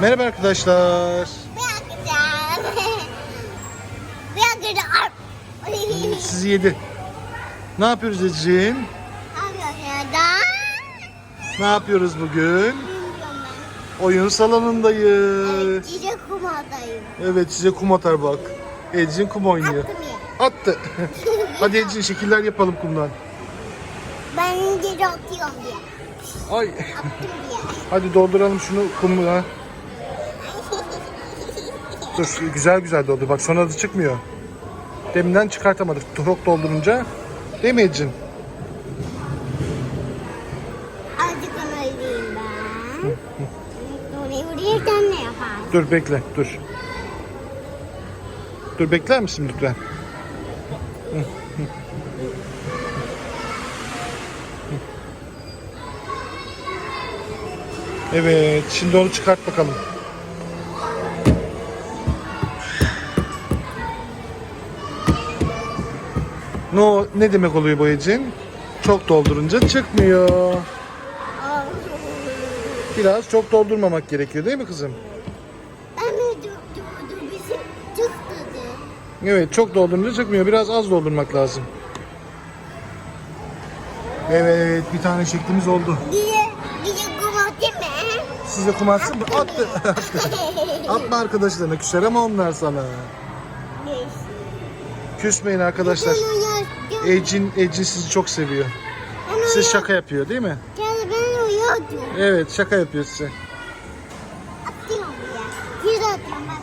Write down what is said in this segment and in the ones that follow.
Merhaba arkadaşlar. Sizi yedi. Ne yapıyoruz Ecrin? Ne yapıyoruz bugün? Oyun salonundayız. Cice kumadayım. Evet size kum atar bak. Ecrin kum oynuyor. Attım ya. Attı. Hadi Ecrin şekiller yapalım kumdan. Ben cice atıyorum diye. Ay. Attım diye. Hadi dolduralım şunu kumla. Dur güzel güzel doldur. Bak sonra da çıkmıyor. Deminden çıkartamadık. Çok doldurunca. Değil mi Ecrin? Azıcık onu öldüreyim ben. Orayı buraya sen ne yaparsın? Dur bekle dur. Dur bekler misin lütfen? Evet, şimdi onu çıkart bakalım. No, ne demek oluyor bu Ecin? Çok doldurunca çıkmıyor. Biraz çok doldurmamak gerekiyor değil mi kızım? Evet çok doldurunca çıkmıyor. Biraz az doldurmak lazım. Evet bir tane şeklimiz oldu. Diye diye kumatı mı? Size kum atsın mı? Attı. Atma arkadaşlarına küser ama onlar sana. Neyse. Küsmeyin arkadaşlar. Ecin, Ecin sizi çok seviyor. Size şaka yapıyor değil mi? Gel ben uyuyordum. Evet şaka yapıyor size. Atıyorum diye. Yüz atıyorum bak.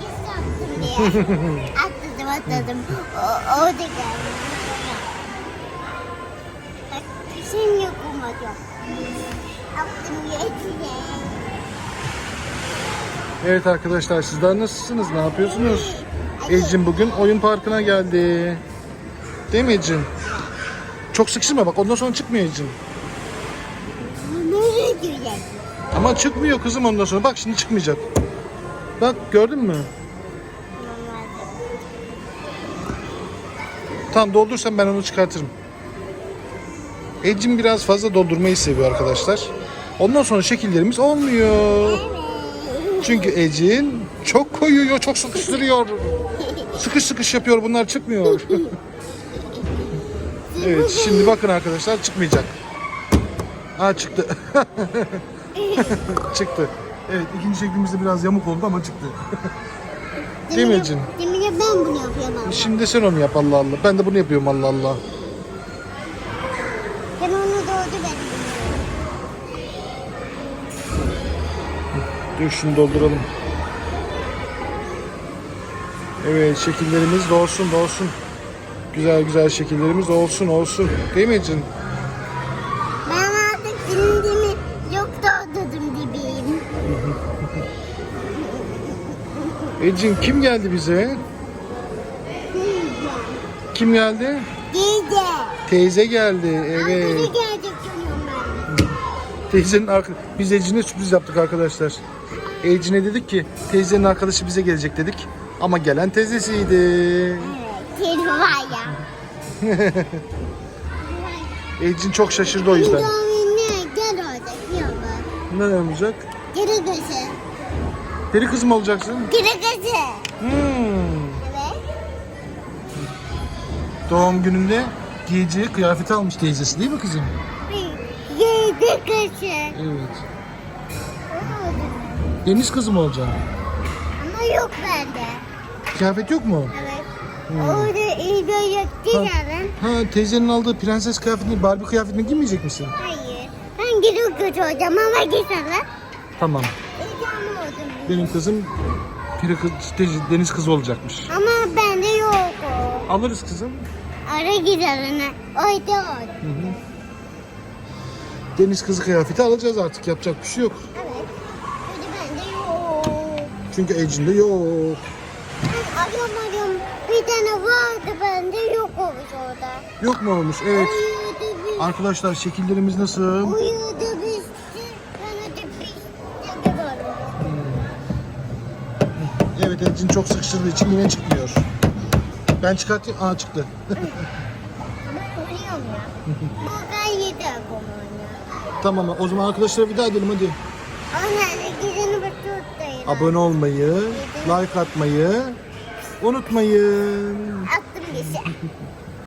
Yüz attım diye. Atladım atladım. O, o da geldi. Bak şimdi kumadım. Attım yetine. Evet arkadaşlar sizler nasılsınız? Ne yapıyorsunuz? Ecin bugün oyun parkına geldi. Değil mi Ecin? Çok sıkıştırma bak ondan sonra çıkmıyor Ecin. Nereye girecek? Ama çıkmıyor kızım ondan sonra. Bak şimdi çıkmayacak. Bak gördün mü? Tamam doldursan ben onu çıkartırım. Ecin biraz fazla doldurmayı seviyor arkadaşlar. Ondan sonra şekillerimiz olmuyor. Çünkü Ecin çok koyuyor, çok sıkıştırıyor. Sıkış sıkış yapıyor bunlar çıkmıyor. evet şimdi bakın arkadaşlar çıkmayacak. Aa çıktı. çıktı. Evet ikinci şeklimizde biraz yamuk oldu ama çıktı. Değil mi Ecin? Demin de ben bunu yapıyorum ama. Şimdi sen onu yap Allah Allah. Ben de bunu yapıyorum Allah Allah. Ben onu doğdu benim. Dur şunu dolduralım. Evet şekillerimiz da olsun. Güzel güzel şekillerimiz olsun olsun. Değil mi Ecin? Ben artık cildimi yok doğdurdum dibiyim. Ecin kim geldi bize? Kim geldi? Gece. Teyze geldi. Evet. Evet. gelecek sanıyorum ben. Teyzenin arka... Biz Ecin'e sürpriz yaptık arkadaşlar. Ecin'e dedik ki teyzenin arkadaşı bize gelecek dedik. Ama gelen teyzesiydi. Evet. Kedi var ya. Ecin çok şaşırdı o yüzden. ne? Gel orada. Ne olacak? Geri gözü. Peri kız mı olacaksın? Geri gözü. Hmm. Evet. Doğum gününde giyeceği kıyafeti almış teyzesi değil mi kızım? Geri gözü. Evet. Deniz kızı mı olacaksın? Ama yok bende. Kıyafet yok mu? Evet. Orada iyi böyle gidelim. Ha teyzenin aldığı prenses kıyafetini, Barbie kıyafetini giymeyecek misin? Hayır. Ben geri gözü olacağım ama gidelim. Tamam. Oldum. Benim kızım peri kız, deniz kızı olacakmış. Ama bende yok o. Alırız kızım. Ara gidelim. Orada ol. Hı hı. Deniz kızı kıyafeti alacağız artık. Yapacak bir şey yok. Evet. Hadi bende yok. Çünkü Ecin'de yok. Arıyorum arıyorum. Bir tane vardı bende yok olmuş orada. Yok mu olmuş? Evet. Biz. Arkadaşlar şekillerimiz nasıl? Uyudu biz. Bana da. Evet Ecin çok sıkıştırdığı için yine çıkmıyor. Ben çıkartayım. Aa çıktı. Ben uyuyorum ya. Bu gayet akım oynuyor. tamam o zaman arkadaşlara bir daha edelim hadi. Anne gidelim bakıyor abone olmayı, like atmayı unutmayın. Attım bir şey.